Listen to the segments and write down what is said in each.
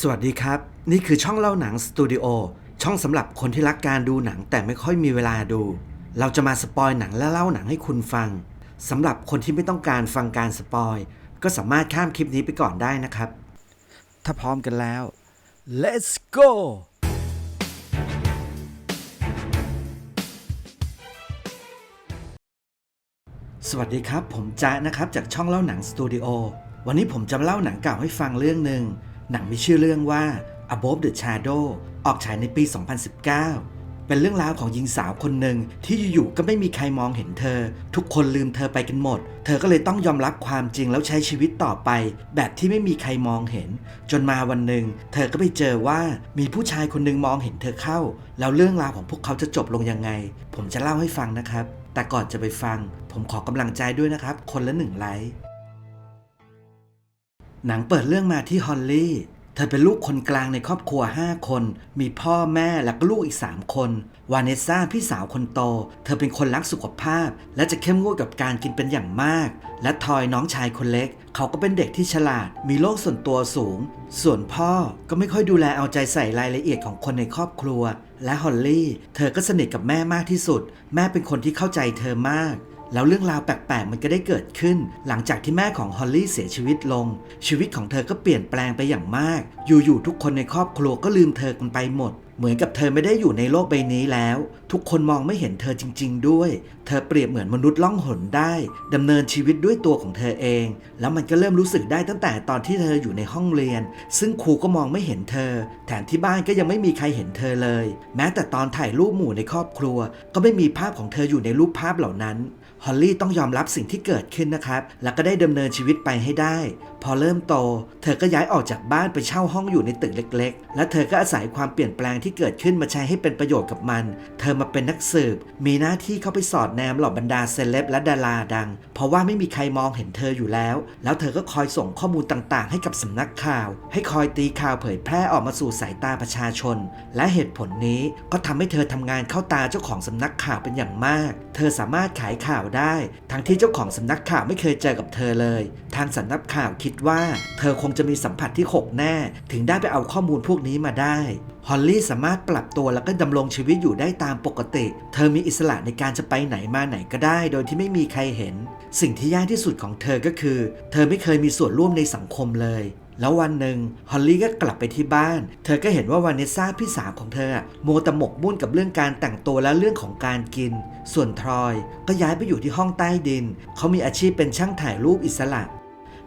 สวัสดีครับ นี่คือช่องเล่าหนังสตูดิโอช่องสำหรับคนที่รักการดูหนังแต่ไม่ค่อยมีเวลาดู เราจะมาสปอยหนังและเล่าหนังให้คุณฟังสำหรับคนที่ไม่ต้องการฟังการสปอยก็สามารถข้ามคลิปนี้ไปก่อนได้นะครับ ถ้าพร้อมกันแล้ว let's go สวัสดีครับ ผมจ๊ะนะครับจากช่องเล่าหนังสตูดิโอวันนี้ผมจะมาเล่าหนังเก่าให้ฟังเรื่องหนึ่ง หนังมีชื่อเรื่องว่า Above the Shadow ออกฉายในปี 2019 เป็นเรื่องราวของหญิงสาวคนหนึ่งที่อยู่ๆก็ไม่มีใครมองเห็นเธอ ทุกคนลืมเธอไปกันหมด เธอก็เลยต้องยอมรับความจริงแล้วใช้ชีวิตต่อไป แบบที่ไม่มีใครมองเห็น จนมาวันหนึ่งเธอก็ไปเจอว่ามีผู้ชายคนหนึ่งมองเห็นเธอเข้า แล้วเรื่องราวของพวกเขาจะจบลงยังไง ผมจะเล่าให้ฟังนะครับ แต่ก่อนจะไปฟัง ผมขอกำลังใจด้วยนะครับ คนละหนึ่งไลค์ หนังเปิดเรื่องมาที่ฮอลลี่เธอเป็นลูกคนกลางในครอบครัว 5 คน มีพ่อแม่และก็ลูกอีก 3 คน วาเนสซ่าพี่สาวคนโต เธอเป็นคนรักสุขภาพ และจะเข้มงวดกับการกินเป็นอย่างมาก และทอยน้องชายคนเล็ก เขาก็เป็นเด็กที่ฉลาด มีโลกส่วนตัวสูง ส่วนพ่อก็ไม่ค่อยดูแลเอาใจใส่รายละเอียดของคนในครอบครัว และฮอลลี่ เธอก็สนิทกับแม่มากที่สุด แม่เป็นคนที่เข้าใจเธอมาก แล้วเรื่องราวแปลกๆมันก็ได้เกิดขึ้น หลังจากที่แม่ของฮอลลี่เสียชีวิตลง ชีวิตของเธอก็เปลี่ยนแปลงไปอย่างมาก อยู่ๆทุกคนในครอบครัวก็ลืมเธอกันไปหมด เหมือนกับเธอไม่ได้อยู่ในโลกใบนี้แล้ว ทุกคนมองไม่เห็นเธอจริง ๆ ด้วย เธอเปรียบเหมือนมนุษย์ล่องหนได้ดำเนินชีวิตด้วยตัวของเธอเอง แล้วมันก็เริ่มรู้สึกได้ตั้งแต่ตอนที่เธออยู่ในห้องเรียน ซึ่งครูก็มองไม่เห็นเธอ แถมที่บ้านก็ยังไม่มีใครเห็นเธอเลย แม้แต่ตอนถ่ายรูปหมู่ในครอบครัว ก็ไม่มีภาพของเธออยู่ในรูปภาพเหล่านั้น ฮอลลี่ต้องยอมรับสิ่งที่เกิดขึ้นนะครับ แล้วก็ได้ดำเนินชีวิตไปให้ได้ พอเริ่มโต เธอก็ย้ายออกจากบ้านไปเช่าห้องอยู่ในตึกเล็ก ๆ และเธอก็อาศัยความเปลี่ยนแปลงที่เกิดขึ้นมาใช้ให้เป็นประโยชน์กับมัน เธอมาเป็นนักสืบ มีหน้าที่เข้าไปสอดแนมเหล่าบรรดาเซเลบและดาราดัง เพราะว่าไม่มีใครมองเห็นเธออยู่แล้ว แล้วเธอก็คอยส่งข้อมูลต่างๆ ให้กับสำนักข่าว ให้คอยตีข่าวเผยแพร่ออกมาสู่สายตาประชาชน และเหตุผลนี้ก็ทำให้เธอทำงานเข้าตาเจ้าของสำนักข่าวเป็นอย่างมาก เธอสามารถขายข่าวได้ ทั้งที่เจ้าของสำนักข่าวไม่เคยเจอกับเธอเลย ทางสำนักข่าวคิดว่า เธอคงจะมีสัมผัสที่ 6 แน่ ถึงได้ไปเอาข้อมูลพวกนี้มาได้ ฮอลลี่สามารถปรับตัวแล้วก็ดำรงชีวิตอยู่ได้ตามปกติ เธอมีอิสระในการจะไปไหนมาไหนก็ได้ โดยที่ไม่มีใครเห็น สิ่งที่ยากที่สุดของเธอก็คือ เธอไม่เคยมีส่วนร่วมในสังคมเลย แล้ววันหนึ่งฮอลลี่ก็กลับไปที่บ้าน เธอก็เห็นว่าวานิสซ่าพี่สาวของเธออะโมวแตหมกมุ่นกับเรื่องการแต่งตัวและเรื่องของการกิน ส่วนทรอยก็ย้ายไปอยู่ที่ห้องใต้ดิน เขามีอาชีพเป็นช่างถ่ายรูปอิสระ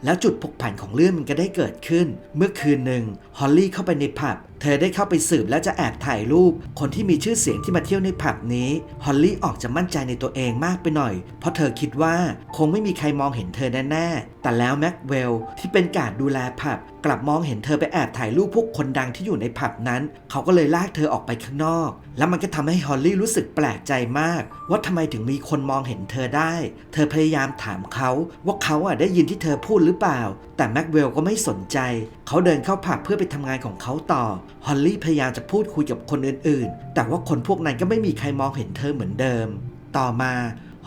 แล้วจุดผกผันของเรื่องมันก็ได้เกิดขึ้น เมื่อคืนหนึ่งฮอลลี่เข้าไปในผับ ธอได้เข้าไปสืบและจะแอบถ่ายรูป คนที่มีชื่อเสียงที่มาเที่ยวในผับนี้ ฮอลลี่ออกจะมั่นใจในตัวเองมากไปหน่อย เพราะเธอคิดว่าคงไม่มีใครมองเห็นเธอแน่ๆ แต่แล้วแม็กเวลที่เป็นการดูแลผับ กลับมองเห็นเธอไปแอบถ่ายรูปพวกคนดังที่อยู่ในผับนั้น เขาก็เลยลากเธอออกไปข้างนอก แล้วมันก็ทำให้ฮอลลี่รู้สึกแปลกใจมาก ว่าทำไมถึงมีคนมองเห็นเธอได้ เธอพยายามถามเขาว่าเขาอะได้ยินที่เธอพูดหรือเปล่า แต่แม็กเวลก็ไม่สนใจ เขาเดินเข้าผับเพื่อไปทำงานของเขาต่อ ฮอลลี่พยายามจะพูดคุยกับคนอื่นๆ แต่ว่าคนพวกนั้นก็ไม่มีใครมองเห็นเธอเหมือนเดิม ต่อมา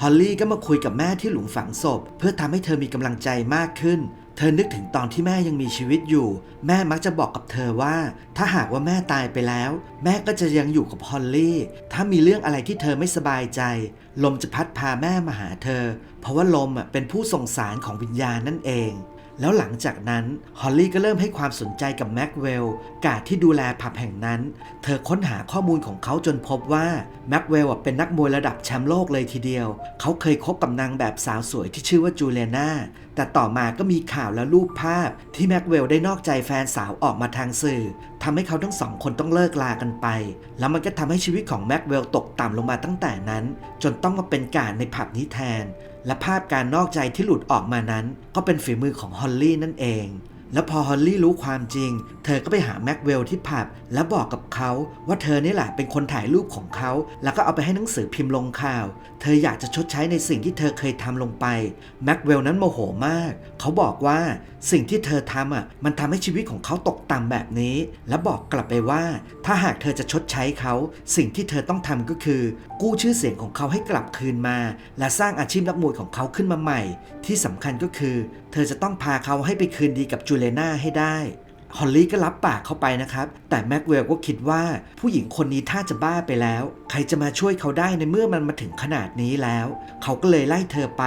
ฮอลลี่ก็มาคุยกับแม่ที่หลุมฝังศพ เพื่อทำให้เธอมีกำลังใจมากขึ้น เธอนึกถึงตอนที่แม่ยังมีชีวิตอยู่ แม่มักจะบอกกับเธอว่า ถ้าหากว่าแม่ตายไปแล้ว แม่ก็จะยังอยู่กับฮอลลี่ ถ้ามีเรื่องอะไรที่เธอไม่สบายใจ ลมจะพัดพาแม่มาหาเธอ เพราะว่าลมอะเป็นผู้ส่งสารของวิญญาณนั่นเอง แล้วหลังจากนั้นฮอลลี่ก็เริ่มให้ความสนใจกับแม็กเวลกาดที่ดูแลผับแห่งนั้น เธอค้นหาข้อมูลของเขาจนพบว่าแม็กเวลเป็นนักมวยระดับแชมป์โลกเลยทีเดียว เขาเคยคบกับนางแบบสาวสวยที่ชื่อว่าจูเลียนาแต่ต่อมาก็มีข่าวและรูปภาพที่แม็กเวลได้นอกใจแฟนสาวออกมาทางสื่อทำให้เขาทั้งสองคนต้องเลิกลากันไป แล้วมันก็ทำให้ชีวิตของแม็กเวลตกต่ำลงมาตั้งแต่นั้น จนต้องมาเป็นการในผับนี้แทน และภาพการนอกใจที่หลุดออกมานั้น ก็เป็นฝีมือของฮอลลี่นั่นเอง แล้วพอฮอลลี่รู้ความจริง เธอก็ไปหาแม็กเวลที่ผับและบอกกับเขาว่าเธอนี่แหละเป็นคนถ่ายรูปของเขา แล้วก็เอาไปให้หนังสือพิมพ์ลงข่าว เธออยากจะชดใช้ในสิ่งที่เธอเคยทำลงไป แม็กเวลนั้นโมโหมาก เขาบอกว่าสิ่งที่เธอทำอะมันทำให้ชีวิตของเขาตกต่ำแบบนี้ และบอกกลับไปว่า ถ้าหากเธอจะชดใช้เขา สิ่งที่เธอต้องทำก็คือ กู้ชื่อเสียงของเขาให้กลับคืนมา และสร้างอาชีพนักมวยของเขาขึ้นมาใหม่ ที่สำคัญก็คือ เธอจะต้องพาเขาให้ไปคืนดีกับจูเลนาให้ได้ฮอลลี่ก็รับปากเข้าไปนะครับ แต่แม็กเวลก็คิดว่าผู้หญิงคนนี้ถ้าจะบ้าไปแล้ว ใครจะมาช่วยเขาได้ในเมื่อมันมาถึงขนาดนี้แล้ว เขาก็เลยไล่เธอไป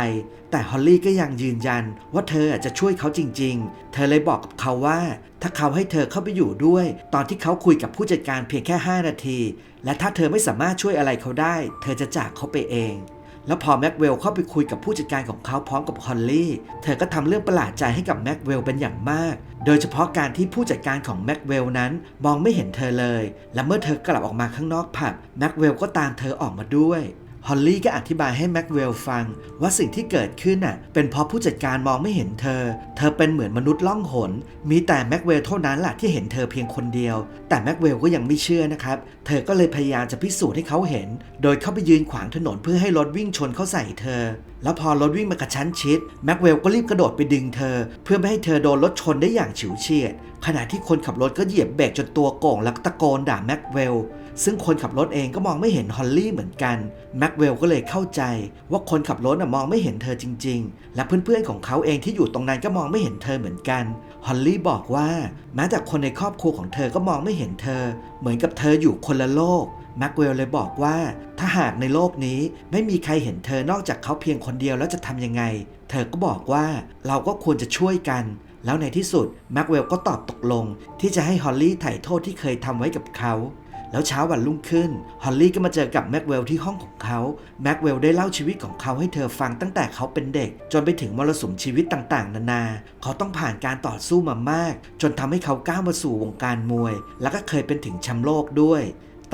แต่ฮอลลี่ก็ยังยืนยัน ว่าเธอจะช่วยเขาจริง ๆ เธอเลยบอกกับเขาว่า ถ้าเขาให้เธอเข้าไปอยู่ด้วย ตอนที่เขาคุยกับผู้จัดการเพียงแค่ 5 นาที และถ้าเธอไม่สามารถช่วยอะไรเขาได้ เธอจะจากเขาไปเอง แล้วพอแม็กเวลเข้าไปคุยกับผู้จัดการของเขาพร้อมกับฮอลลี่ เธอก็ทำเรื่องประหลาดใจให้กับแม็กเวลเป็นอย่างมาก โดยเฉพาะการที่ผู้จัดการของแม็กเวลนั้นมองไม่เห็นเธอเลย และเมื่อเธอกลับออกมาข้างนอกผับแม็กเวลก็ตามเธอออกมาด้วย ฮอลลี่ก็อธิบายให้แม็กเวลฟังว่าสิ่งที่เกิดขึ้นน่ะเป็นเพราะผู้จัดการมองไม่เห็นเธอ เธอเป็นเหมือนมนุษย์ล่องหน มีแต่แม็กเวลเท่านั้นแหละที่เห็นเธอเพียงคนเดียว แต่แม็กเวลก็ยังไม่เชื่อนะครับ เธอก็เลยพยายามจะพิสูจน์ให้เขาเห็น โดยเข้าไปยืนขวางถนนเพื่อให้รถวิ่งชนเข้าใส่เธอ แล้วพอรถวิ่งมากระชั้นชิดแม็กเวลก็รีบกระโดดไปดึงเธอ เพื่อไม่ให้เธอโดนรถชนได้อย่างฉิวเฉียดขณะที่คนขับรถก็เหยียบเบรกจนตัวโก่งแล้วก็ตะโกนด่าแม็กเวลซึ่งคนขับรถเองก็มองไม่เห็นฮอลลี่เหมือนกันแม็กเวลก็เลยเข้าใจ ว่าคนขับรถมองไม่เห็นเธอจริง ๆ และเพื่อนๆของเขาเองที่อยู่ตรงนั้นก็มองไม่เห็นเธอเหมือนกันฮอลลี่บอกว่า แม้แต่คนในครอบครัวของเธอก็มองไม่เห็นเธอ เหมือนกับเธออยู่คนละโลกแม็กเวลเลยบอกว่า ถ้าหากในโลกนี้ไม่มีใครเห็นเธอนอกจากเขาเพียงคนเดียวแล้วจะทำยังไง เธอก็บอกว่าเราก็ควรจะช่วยกันแล้วในที่สุดแม็กเวลก็ตอบตกลง ที่จะให้ฮอลลี่ไถ่โทษที่เคยทำไว้กับเขา แล้วเช้าวันรุ่งขึ้น ฮอลลี่ก็มาเจอกับแม็กเวลที่ห้องของเขา แม็กเวลได้เล่าชีวิตของเขาให้เธอฟังตั้งแต่เขาเป็นเด็ก จนไปถึงมรสุมชีวิตต่างๆ นานา เขาต้องผ่านการต่อสู้มามาก จนทำให้เขาก้าวมาสู่วงการมวย แล้วก็เคยเป็นถึงแชมป์โลกด้วย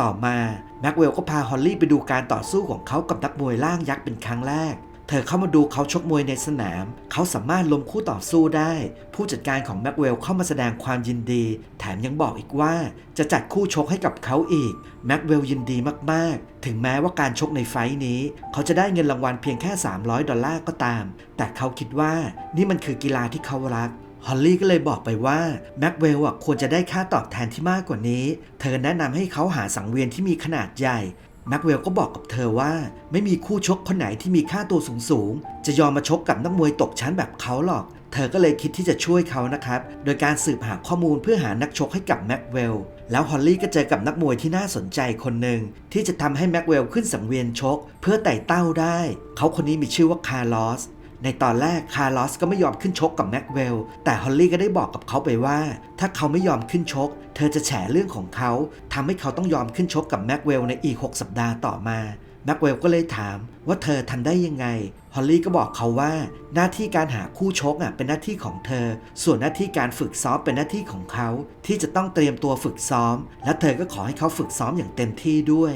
ต่อมาแม็กเวลก็พาฮอลลี่ไปดูการต่อสู้ของเขากับนักมวยล่างยักษ์เป็นครั้งแรก เธอเข้ามาดูเขาชกมวยในสนาม เขาสามารถล้มคู่ต่อสู้ได้ ผู้จัดการของแม็กเวลเข้ามาแสดงความยินดี แถมยังบอกอีกว่าจะจัดคู่ชกให้กับเขาอีก แม็กเวลยินดีมากๆ ถึงแม้ว่าการชกในไฟนี้ เขาจะได้เงินรางวัลเพียงแค่ 300 ดอลลาร์ก็ตาม แต่เขาคิดว่านี่มันคือกีฬาที่เขารักฮอลลี่ก็เลยบอกไปว่าแม็กเวลควรจะได้ค่าตอบแทนที่มากกว่านี้ เธอแนะนำให้เขาหาสังเวียนที่มีขนาดใหญ่ แม็กเวลก็บอกกับเธอว่า ไม่มีคู่ชกคนไหนที่มีค่าตัวสูงๆ จะยอมมาชกกับนักมวยตกชั้นแบบเขาหรอก เธอก็เลยคิดที่จะช่วยเขานะครับ โดยการสืบหาข้อมูลเพื่อหานักชกให้กับแม็กเวล แล้วฮอลลี่ก็เจอกับนักมวยที่น่าสนใจคนหนึ่งที่จะทำให้แม็กเวลขึ้นสังเวียนชก เพื่อไต่เต้าได้ เขาคนนี้มีชื่อว่าคาร์ลอส ในตอนแรกคาร์ลอสก็ไม่ยอมขึ้นชกกับแม็กเวล แต่ฮอลลี่ก็ได้บอกกับเขาไปว่า ถ้าเขาไม่ยอมขึ้นชก เธอจะแฉเรื่องของเขาทำให้เขาต้องยอมขึ้นชกกับแม็กเวลในอีก 6 สัปดาห์ต่อมาแม็กเวลก็เลยถามว่าเธอทำได้ยังไง ฮอลลี่ก็บอกเขาว่า หน้าที่การหาคู่ชกอะเป็นหน้าที่ของเธอ ส่วนหน้าที่การฝึกซ้อมเป็นหน้าที่ของเขา ที่จะต้องเตรียมตัวฝึกซ้อม และเธอก็ขอให้เขาฝึกซ้อมอย่างเต็มที่ด้วย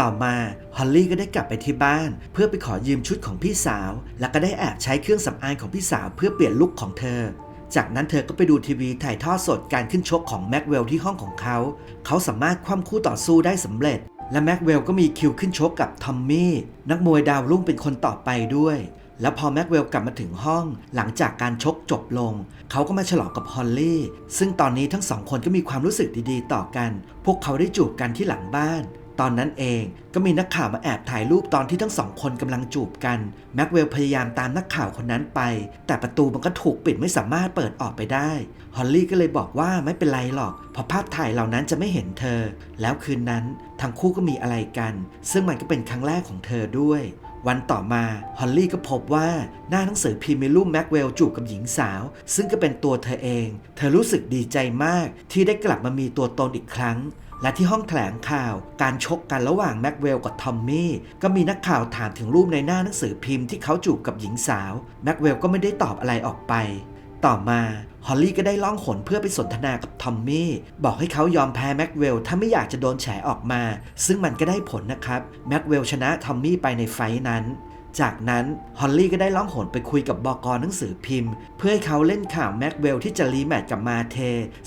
ต่อมาฮอลลี่ก็ได้กลับไปที่บ้าน เพื่อไปขอยืมชุดของพี่สาว แล้วก็ได้แอบใช้เครื่องสำอางของพี่สาวเพื่อเปลี่ยนลุคของเธอ จากนั้นเธอก็ไปดูทีวีถ่ายทอดสดการขึ้นชกของแม็กเวลที่ห้องของเขา เขาสามารถคว่ำคู่ต่อสู้ได้สำเร็จ และแม็กเวลก็มีคิวขึ้นชกกับทอมมี่นักมวยดาวรุ่งเป็นคนต่อไปด้วยแล้วพอแม็กเวลกลับมาถึงห้องหลังจากการชกจบลง เขาก็มาฉลองกับฮอลลี่ ซึ่งตอนนี้ทั้งสองคนก็มีความรู้สึกดีๆ ต่อกัน พวกเขาได้จูบกันที่หลังบ้าน ตอนนั้นเองก็มีนักข่าวมาแอบถ่ายรูปตอนที่ทั้งสองคนกำลังจูบกัน แม็กเวลพยายามตามนักข่าวคนนั้นไป แต่ประตูมันก็ถูกปิดไม่สามารถเปิดออกไปได้ ฮอลลี่ก็เลยบอกว่าไม่เป็นไรหรอก เพราะภาพถ่ายเหล่านั้นจะไม่เห็นเธอ แล้วคืนนั้นทั้งคู่ก็มีอะไรกัน ซึ่งมันก็เป็นครั้งแรกของเธอด้วยวันต่อมาฮอลลี่ก็พบว่าหน้าหนังสือพิมพ์มีรูปแม็กเวลจูบกับหญิงสาว ซึ่งก็เป็นตัวเธอเอง เธอรู้สึกดีใจมากที่ได้กลับมามีตัวตนอีกครั้ง และที่ห้องแถลงข่าวการชกกันระหว่างแม็กเวลกับทอมมี่ก็มีนักข่าวถามถึงรูปในหน้าหนังสือพิมพ์ที่เขาจูบกับหญิงสาวแม็กเวลก็ไม่ได้ตอบอะไรออกไป ต่อมาฮอลลี่ก็ได้ล่องหนเพื่อไปสนทนากับทอมมี่บอกให้เขายอมแพ้แม็กเวลถ้าไม่อยากจะโดนแฉออกมา ซึ่งมันก็ได้ผลนะครับแม็กเวลชนะทอมมี่ไปในไฟท์นั้น จากนั้นฮอลลี่ก็ได้ล่องหนไปคุยกับบอกรหนังสือพิมพ์ เพื่อให้เขาเล่นข่าวแม็กเวลที่จะรีแมตช์กับมาเท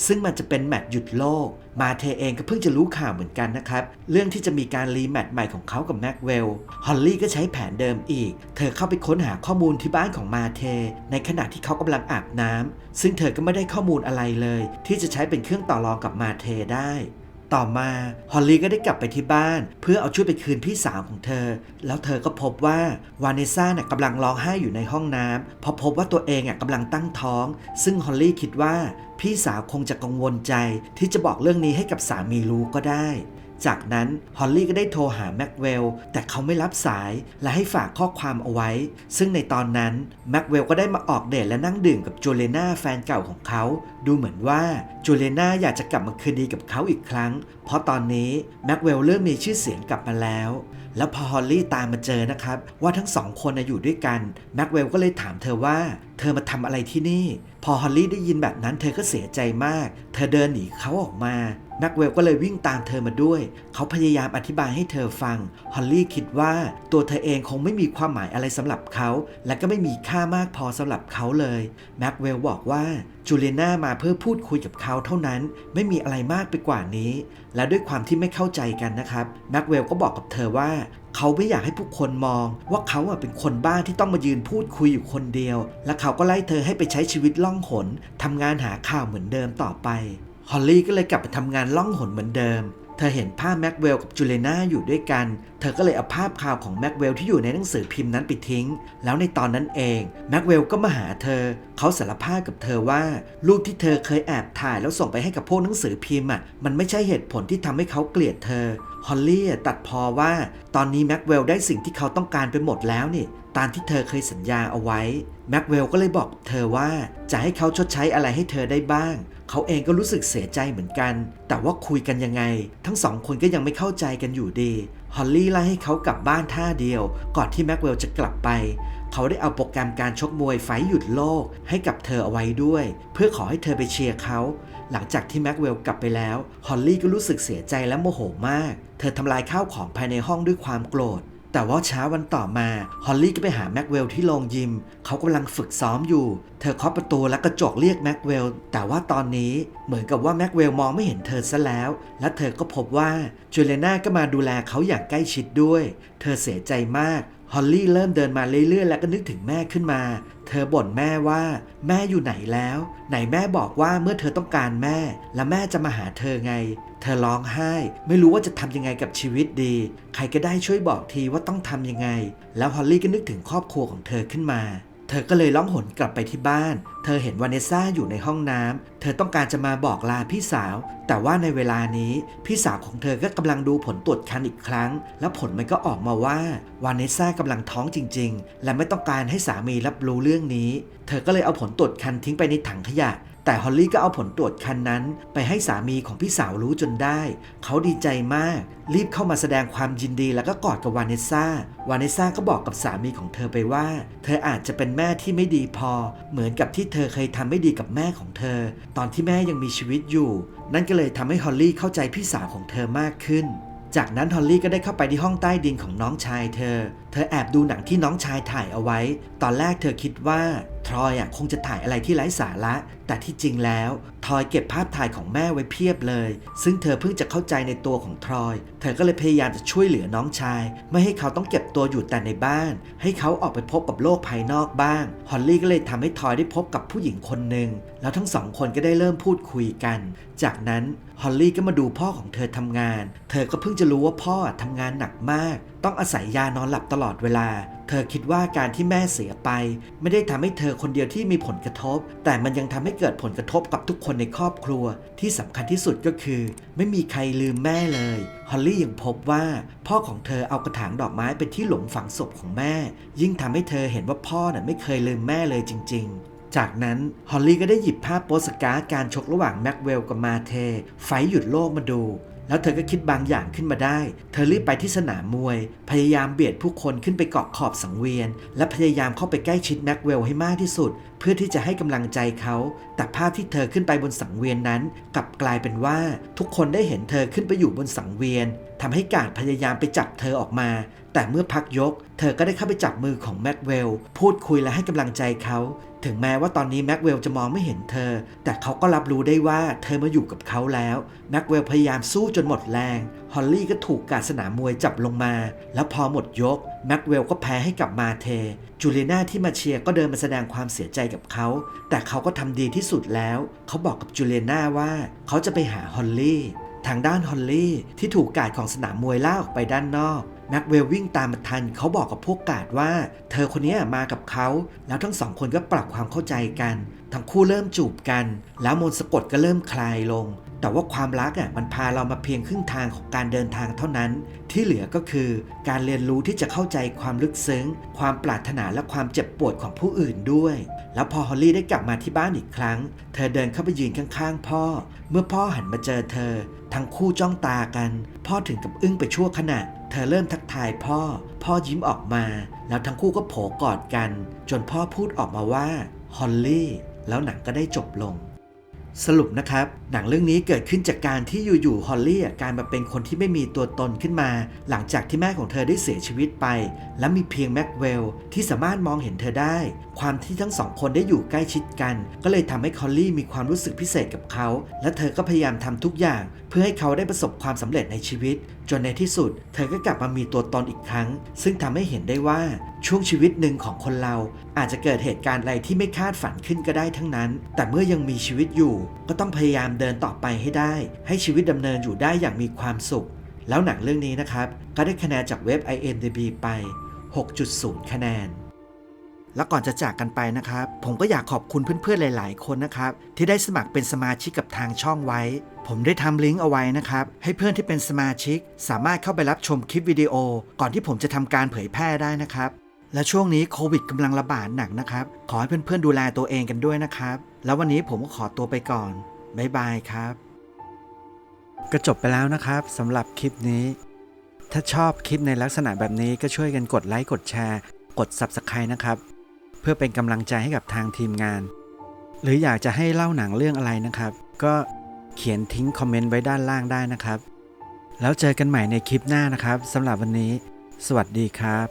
ซึ่งมันจะเป็นแมตช์หยุดโลก มาเทเองก็เพิ่งจะรู้ข่าวเหมือนกันนะครับ เรื่องที่จะมีการรีแมตช์ใหม่ของเขากับแม็กเวลฮอลลี่ก็ใช้แผนเดิมอีก เธอเข้าไปค้นหาข้อมูลที่บ้านของมาเท ในขณะที่เขากำลังอาบน้ำซึ่งเธอก็ไม่ได้ข้อมูลอะไรเลย ที่จะใช้เป็นเครื่องต่อรองกับมาเทได้ ต่อมาฮอลลี่ก็ได้กลับไปที่บ้าน เพื่อเอาชุดไปคืนพี่สาวของเธอ แล้วเธอก็พบว่าวานิซ่าเนี่ยกำลังร้องไห้อยู่ในห้องน้ำพอพบว่าตัวเองอะกำลังตั้งท้อง ซึ่งฮอลลี่คิดว่าพี่สาวคงจะกังวลใจที่จะบอกเรื่องนี้ให้กับสามีรู้ก็ได้ จากนั้นฮอลลี่ก็ได้โทรหาแม็กเวลแต่เขาไม่รับสายและให้ฝากข้อความเอาไว้ ซึ่งในตอนนั้นแม็กเวลก็ได้มาออกเดทและนั่งดื่มกับจูเลนาแฟนเก่าของเขา ดูเหมือนว่าจูเลนาอยากจะกลับมาคืนดีกับเขาอีกครั้ง เพราะตอนนี้แม็กเวลเริ่มมีชื่อเสียงกลับมาแล้ว แล้วพอฮอลลี่ตามมาเจอนะครับ ว่าทั้งสองคนอยู่ด้วยกันแม็กเวลก็เลยถามเธอว่า เธอมาทำอะไรที่นี่ พอฮอลลี่ได้ยินแบบนั้นเธอก็เสียใจมาก เธอเดินหนีเขาออกมา แม็กเวลก็เลยวิ่งตามเธอมาด้วย เขาพยายามอธิบายให้เธอฟัง ฮอลลี่คิดว่าตัวเธอเองคงไม่มีความหมายอะไรสำหรับเขา และก็ไม่มีค่ามากพอสำหรับเขาเลย แม็กเวลบอกว่าจูเลียนามาเพื่อพูดคุยกับเขาเท่านั้น ไม่มีอะไรมากไปกว่านี้ และด้วยความที่ไม่เข้าใจกันนะครับแม็กเวลก็บอกกับเธอว่าเขาไม่อยากให้ผู้คนมอง ว่าเขาเป็นคนบ้าที่ต้องมายืนพูดคุยอยู่คนเดียว และเขาก็ไล่เธอให้ไปใช้ชีวิตล่องหนทำงานหาข่าวเหมือนเดิมต่อไป ฮอลลี่ก็เลยกลับไปทำงานล่องหนเหมือนเดิม เธอเห็นภาพแม็กเวลกับจูเลนาอยู่ด้วยกัน เธอก็เลยเอาภาพข่าวของแม็กเวลที่อยู่ในหนังสือพิมพ์นั้นไปทิ้ง แล้วในตอนนั้นเองแม็กเวลก็มาหาเธอ เขาสารภาพกับเธอว่ารูปที่เธอเคยแอบถ่ายแล้วส่งไปให้กับพวกหนังสือพิมพ์อะ มันไม่ใช่เหตุผลที่ทำให้เขาเกลียดเธอ ฮอลลี่ตัดพอว่า ตอนนี้แม็กเวลได้สิ่งที่เขาต้องการไปหมดแล้วนี่ตามที่เธอเคยสัญญาเอาไว้แม็กเวลก็เลยบอกเธอว่าจะให้เขาชดใช้อะไรให้เธอได้บ้าง เขาเองก็รู้สึกเสียใจเหมือนกัน แต่ว่าคุยกันยังไง ทั้งสองคนก็ยังไม่เข้าใจกันอยู่ดี ฮอลลี่ไล่ให้เขากลับบ้านท่าเดียว ก่อนที่แม็กเวลจะกลับไป เขาได้เอาโปรแกรมการชกมวยไฟหยุดโลก ให้กับเธอเอาไว้ด้วย เพื่อขอให้เธอไปเชียร์เขา หลังจากที่แม็กเวลกลับไปแล้ว ฮอลลี่ก็รู้สึกเสียใจและโมโหมาก เธอทำลายข้าวของภายในห้องด้วยความโกรธ แต่ว่าเช้าวันต่อมาฮอลลี่ก็ไปหาแม็กเวลที่โรงยิม เขากำลังฝึกซ้อมอยู่ เธอเคาะประตูและกระจกเรียกแม็กเวลแต่ว่าตอนนี้เหมือนกับว่าแม็กเวลมองไม่เห็นเธอซะแล้ว และเธอก็พบว่าจูเลน่าก็มาดูแลเขาอย่างใกล้ชิดด้วย เธอเสียใจมาก ฮอลลี่เริ่มเดินมาเรื่อยๆ แล้วก็นึกถึงแม่ขึ้นมา เธอบ่นแม่ว่า แม่อยู่ไหนแล้ว ไหนแม่บอกว่าเมื่อเธอต้องการแม่ และแม่จะมาหาเธอไง เธอร้องไห้ ไม่รู้ว่าจะทำยังไงกับชีวิตดี ใครก็ได้ช่วยบอกทีว่าต้องทำยังไง แล้วฮอลลี่ก็นึกถึงครอบครัวของเธอขึ้นมา เธอก็เลยล่องหนกลับไปที่บ้าน เธอเห็นวานิซ่าอยู่ในห้องน้ำ เธอต้องการจะมาบอกลาพี่สาว แต่ว่าในเวลานี้พี่สาวของเธอก็กำลังดูผลตรวจคันอีกครั้ง และผลมันก็ออกมาว่าวานิซ่ากำลังท้องจริง ๆ และไม่ต้องการให้สามีรับรู้เรื่องนี้ เธอก็เลยเอาผลตรวจคันทิ้งไปในถังขยะ แต่ฮอลลี่ก็เอาผลตรวจคันนั้น ไปให้สามีของพี่สาวรู้จนได้ เขาดีใจมาก รีบเข้ามาแสดงความยินดีแล้วก็กอดกับวานิซ่าวานิซ่าก็บอกกับสามีของเธอไปว่า เธออาจจะเป็นแม่ที่ไม่ดีพอ เหมือนกับที่เธอเคยทำไม่ดีกับแม่ของเธอ ตอนที่แม่ยังมีชีวิตอยู่ นั่นก็เลยทำให้ฮอลลี่เข้าใจพี่สาวของเธอมากขึ้นจากนั้นฮอลลี่ก็ได้เข้าไปที่ห้องใต้ดินของน้องชายเธอ เธอแอบดูหนังที่น้องชายถ่ายเอาไว้ ตอนแรกเธอคิดว่า ทรอยอะคงจะถ่ายอะไรที่ไร้สาระ แต่ที่จริงแล้วทรอยเก็บภาพถ่ายของแม่ไว้เพียบเลย ซึ่งเธอเพิ่งจะเข้าใจในตัวของทรอย เธอก็เลยพยายามจะช่วยเหลือน้องชาย ไม่ให้เขาต้องเก็บตัวอยู่แต่ในบ้าน ให้เขาออกไปพบกับโลกภายนอกบ้าง ฮอลลี่ก็เลยทำให้ทรอยได้พบกับผู้หญิงคนหนึ่ง แล้วทั้งสองคนก็ได้เริ่มพูดคุยกัน จากนั้นฮอลลี่ก็มาดูพ่อของเธอทำงาน เธอก็เพิ่งจะรู้ว่าพ่อทำงานหนักมาก ต้องอาศัยยานอนหลับตลอดเวลา เธอคิดว่าการที่แม่เสียไป ไม่ได้ทำให้เธอคนเดียวที่มีผลกระทบ แต่มันยังทำให้เกิดผลกระทบกับทุกคนในครอบครัว ที่สำคัญที่สุดก็คือ ไม่มีใครลืมแม่เลยฮอลลี่ยังพบว่า พ่อของเธอเอากระถางดอกไม้เป็นที่หลงฝังศพของแม่ ยิ่งทำให้เธอเห็นว่าพ่อน่ะไม่เคยลืมแม่เลยจริง ๆจากนั้นฮอลลี่ก็ได้หยิบภาพโปสการ์ดการชกระหว่างแม็กเวลกับมาเท ไฟหยุดโลกมาดู แล้วเธอก็คิดบางอย่างขึ้นมาได้ เธอรีบไปที่สนามมวย พยายามเบียดผู้คนขึ้นไปเกาะขอบสังเวียน และพยายามเข้าไปใกล้ชิดแม็กเวลให้มากที่สุด เพื่อที่จะให้กำลังใจเขา แต่ภาพที่เธอขึ้นไปบนสังเวียนนั้น กลับกลายเป็นว่า ทุกคนได้เห็นเธอขึ้นไปอยู่บนสังเวียนทำให้การพยายามไปจับเธอออกมา แต่เมื่อพักยก เธอก็ได้เข้าไปจับมือของแม็กเวลพูดคุยและให้กำลังใจเขา ถึงแม้ว่าตอนนี้แม็กเวลจะมองไม่เห็นเธอ แต่เขาก็รับรู้ได้ว่าเธอมาอยู่กับเขาแล้ว แม็กเวลพยายามสู้จนหมดแรง ฮอลลี่ก็ถูกการสนามมวยจับลงมา แล้วพอหมดยก แม็กเวลก็แพ้ให้กับมาเท จูเลียนาที่มาเชียร์ก็เดินมาแสดงความเสียใจกับเขา แต่เขาก็ทำดีที่สุดแล้ว เขาบอกกับจูเลียนาว่า เขาจะไปหาฮอลลี่ ทางด้านฮอลลี่ที่ถูกกาดของสนามมวยล่าออกไปด้านนอก แม็กเวลวิ่งตามมาทันเขาบอกกับพวกกาดว่า เธอคนนี้มากับเขา แล้วทั้งสองคนก็ปรับความเข้าใจกัน ทั้งคู่เริ่มจูบกัน แล้วมนต์สะกดก็เริ่มคลายลง แต่ว่าความรักอะมันพาเรามาเพียงครึ่งทางของการเดินทางเท่านั้น ที่เหลือก็คือการเรียนรู้ที่จะเข้าใจความลึกซึ้ง ความปรารถนาและความเจ็บปวดของผู้อื่นด้วย แล้วพอฮอลลี่ได้กลับมาที่บ้านอีกครั้ง เธอเดินเข้าไปยืนข้าง ๆ พ่อ เมื่อพ่อหันมาเจอเธอ ทั้งคู่จ้องตากัน พ่อถึงกับอึ้งไปชั่วขณะเธอเริ่มทักทายพ่อ พ่อยิ้มออกมา แล้วทั้งคู่ก็โผกอดกัน จนพ่อพูดออกมาว่าฮอลลี่แล้วหนังก็ได้จบลง สรุปนะครับ หนังเรื่องนี้เกิดขึ้นจากการที่อยู่ๆฮอลลี่กลารมาเป็นคนที่ไม่มีตัวตนขึ้นมา หลังจากที่แม่ของเธอได้เสียชีวิตไป และมีเพียงแม็กเวลที่สามารถมองเห็นเธอได้ ความที่ทั้งสองคนได้อยู่ใกล้ชิดกัน ก็เลยทำให้ฮอลลี่มีความรู้สึกพิเศษกับเขา และเธอก็พยายามทำทุกอย่าง เพื่อให้เขาได้ประสบความสำเร็จในชีวิตจนในที่สุด เธอก็กลับมามีตัวตนอีกครั้ง ซึ่งทำให้เห็นได้ว่าช่วงชีวิตหนึ่งของคนเรา อาจจะเกิดเหตุการณ์อะไรที่ไม่คาดฝันขึ้นก็ได้ทั้งนั้น แต่เมื่อยังมีชีวิตอยู่ ก็ต้องพยายามเดินต่อไปให้ได้ ให้ชีวิตดำเนินอยู่ได้อย่างมีความสุข แล้วหนังเรื่องนี้นะครับ ก็ได้คะแนนจากเว็บ IMDb ไป 6.0 คะแนนแล้วก่อนจะจากกันไปนะครับ ผมก็อยากขอบคุณเพื่อนๆหลาย ๆ คนนะครับ ที่ได้สมัครเป็นสมาชิกกับทางช่องไว้ ผมได้ทำลิงก์เอาไว้นะครับ ให้เพื่อนที่เป็นสมาชิก สามารถเข้าไปรับชมคลิปวิดีโอ ก่อนที่ผมจะทำการเผยแพร่ได้นะครับ และช่วงนี้โควิดกำลังระบาดหนักนะครับ ขอให้เพื่อนๆดูแลตัวเองกันด้วยนะครับ แล้ววันนี้ผมก็ขอตัวไปก่อน บ๊ายบายครับ ก็จบไปแล้วนะครับสำหรับคลิปนี้ ถ้าชอบคลิปในลักษณะแบบนี้ก็ช่วยกันกดไลค์กดแชร์ กด Subscribe นะครับ เพื่อเป็นกำลังใจให้กับทางทีมงาน หรืออยากจะให้เล่าหนังเรื่องอะไรนะครับ ก็ เขียนทิ้งคอมเมนต์ไว้ด้านล่างได้นะครับ แล้วเจอกันใหม่ในคลิปหน้านะครับสำหรับวันนี้ สวัสดีครับ